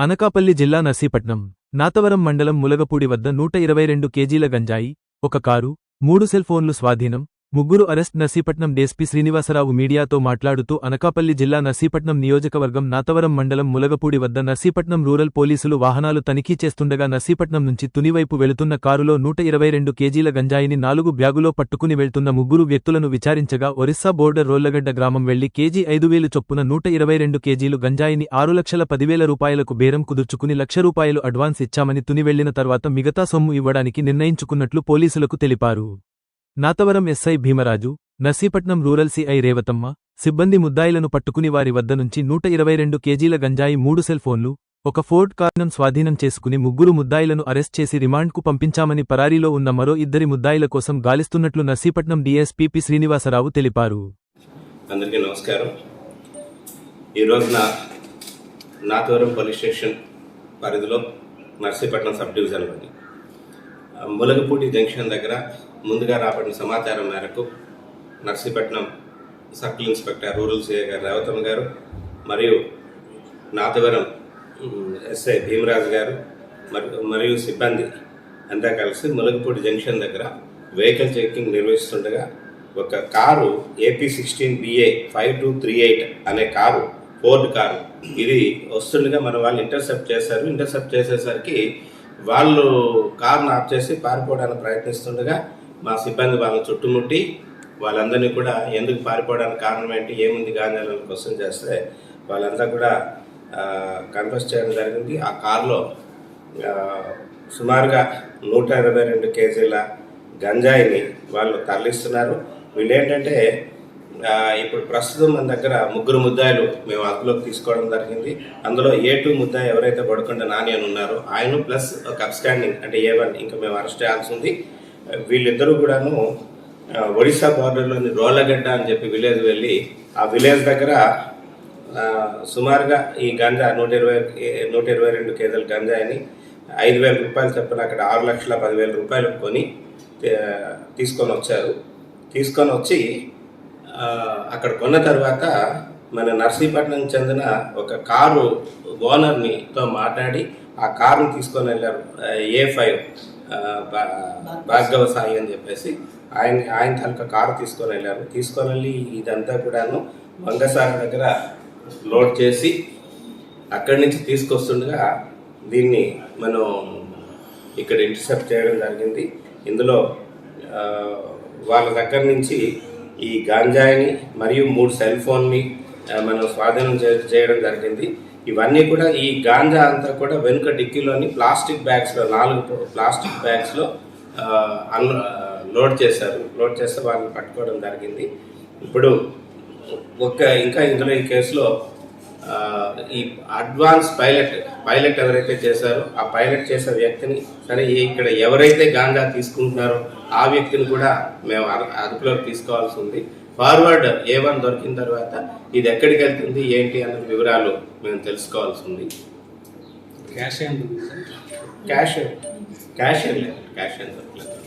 అనకాపల్లి జిల్లా నర్సీపట్నం నాతవరం మండలం ములగపూడి వద్ద నూట ఇరవై రెండు కేజీల గంజాయి ఒక కారు మూడు సెల్ ఫోన్లు స్వాధీనం ముగ్గురు అరెస్ట్ నర్సీపట్నం డీఎస్పీ శ్రీనివాసరావు మీడియాతో మాట్లాడుతూ అనకాపల్లి జిల్లా నర్సీపట్నం నియోజకవర్గం నాతవరం మండలం ములగపూడి వద్ద నర్సీపట్నం రూరల్ పోలీసులు వాహనాలు తనిఖీ చేస్తుండగా నర్సీపట్నం నుంచి తునివైపు వెళుతున్న కారులో నూట ఇరవై రెండు కేజీల గంజాయిని నాలుగు బ్యాగులో పట్టుకుని వెళ్తున్న ముగ్గురు వ్యక్తులను విచారించగా ఒరిస్సా బోర్డర్ రోళ్ళగడ్డ గ్రామం వెళ్ళి కేజీ ఐదు వేలు చొప్పున నూట ఇరవై రెండు కేజీలు గంజాయిని ఆరు లక్షల పదివేల రూపాయలకు బేరం కుదుర్చుకుని లక్ష రూపాయలు అడ్వాన్స్ ఇచ్చామని తుని వెళ్ళిన తర్వాత మిగతా సొమ్ము ఇవ్వడానికి నిర్ణయించుకున్నట్లు పోలీసులకు తెలిపారు. Nathavaram SI Bheemaraju Narsipatnam rural CI Revathamma సిబ్బంది ముద్దాయిలను పట్టుకుని వారి వద్ద నుంచి నూట ఇరవై రెండు కేజీల గంజాయి మూడు సెల్ ఫోన్లు ఒక ఫోర్డ్ కార్నం స్వాధీనం చేసుకుని ముగ్గురు ముద్దాయిలను అరెస్ట్ చేసి రిమాండ్కు పంపించామని పరారీలో ఉన్న మరో ఇద్దరి ముద్దాయిల కోసం గాలిస్తున్నట్లు నర్సీపట్నం డీఎస్పీ పి శ్రీనివాసరావు తెలిపారు. అందరికీ నమస్కారం. ఈరోజున నాతవరం పోలీస్ స్టేషన్ పరిధిలో నర్సీపట్నం సబ్ డివిజన్లోని ములగపూడి జంక్షన్ దగ్గర ముందుగా రాబడిన సమాచారం మేరకు Narsipatnam circle inspector rural CI గారు రేవతమ్మ గారు మరియు నాతవరం ఎస్ఐ భీమరాజు గారు మరియు మరియు సిబ్బంది అంతా కలిసి ములగపూడి జంక్షన్ దగ్గర వెహికల్ చెకింగ్ నిర్వహిస్తుండగా ఒక car AP sixteen BA five two three eight అనే కారు ఫోర్డ్ కారు ఇది వస్తుండగా మన వాళ్ళు ఇంటర్సెప్ట్ చేశారు. ఇంటర్సెప్ట్ చేసేసరికి వాళ్ళు కారును ఆఫ్ చేసి పారిపోవడానికి ప్రయత్నిస్తుండగా మా సిబ్బంది వాళ్ళని చుట్టుముట్టి వాళ్ళందరినీ కూడా ఎందుకు పారిపోవడానికి కారణం ఏంటి ఏముంది గాంజాలను క్వశ్చన్ చేస్తే వాళ్ళంతా కూడా కన్ఫెస్ చేయడం జరిగింది. ఆ కారులో సుమారుగా నూట ఇరవై రెండు కేజీల గంజాయిని వాళ్ళు తరలిస్తున్నారు. వీళ్ళు ఏంటంటే ఇప్పుడు ప్రస్తుతం మన దగ్గర ముగ్గురు ముద్దాయిలు మేము అదుపులోకి తీసుకోవడం జరిగింది. అందులో ఏ టూ ముద్దాయి ఎవరైతే పడుకుంటే నాని అని ఉన్నారో ఆయన ప్లస్ ఒక అప్స్టాండింగ్ అంటే ఏ వన్ ఇంకా మేము అరెస్ట్ చేయాల్సి ఉంది. వీళ్ళిద్దరూ కూడాను ఒడిశా బార్డర్లోని రోళ్ళగడ్డ అని చెప్పి విలేజ్ వెళ్ళి ఆ విలేజ్ దగ్గర సుమారుగా ఈ గంజా నూట ఇరవై నూట ఇరవై రెండు కేజీల గంజాయిని ఐదు వేల రూపాయలు చెప్పిన అక్కడ ఆరు లక్షల పదివేల రూపాయలు కొని తీసుకొని వచ్చారు. తీసుకొని వచ్చి అక్కడ కొన్న తర్వాత మన నర్సీపట్నం చెందిన ఒక కారు ఓనర్ని తో మాట్లాడి ఆ కారుని తీసుకొని వెళ్ళారు. ఏ ఫైవ్ భార్గవ సాయి అని చెప్పేసి ఆయన ఆయన తాలూకా కారు తీసుకొని వెళ్ళారు. తీసుకొని వెళ్ళి ఇదంతా కూడాను వంగసాగర్ దగ్గర లోడ్ చేసి అక్కడి నుంచి తీసుకొస్తుండగా దీన్ని మనం ఇక్కడ ఇంటర్సెప్ట్ చేయడం జరిగింది. ఇందులో వాళ్ళ దగ్గర నుంచి ఈ గాంజాయిని మరియు మూడు సెల్ ఫోన్ని మనం స్వాధీనం చేయడం జరిగింది. ఇవన్నీ కూడా ఈ గాంజా అంతా కూడా వెనుక డిక్కీలోని ప్లాస్టిక్ బ్యాగ్స్లో నాలుగు ప్లాస్టిక్ బ్యాగ్స్లో అన్ లోడ్ చేశారు. లోడ్ చేస్తే వాళ్ళని పట్టుకోవడం జరిగింది. ఇప్పుడు ఒక ఇంకా ఇందులో ఈ కేసులో ఈ అడ్వాన్స్ పైలట్ పైలట్ ఎవరైతే చేశారో ఆ పైలట్ చేసే వ్యక్తిని సరే ఇక్కడ ఎవరైతే గాంజా తీసుకుంటున్నారో ఆ వ్యక్తిని కూడా మేము అదు- అదుపులోకి తీసుకోవాల్సి ఉంది. ఫార్వర్డ్ ఏ వన్ దొరికిన తర్వాత ఇది ఎక్కడికి వెళ్తుంది ఏంటి అన్న వివరాలు మేము తెలుసుకోవాల్సి ఉంది. క్యాష్ ఎంత క్యాష్ క్యాష్ క్యాష్ ఏం దొరకలేదు.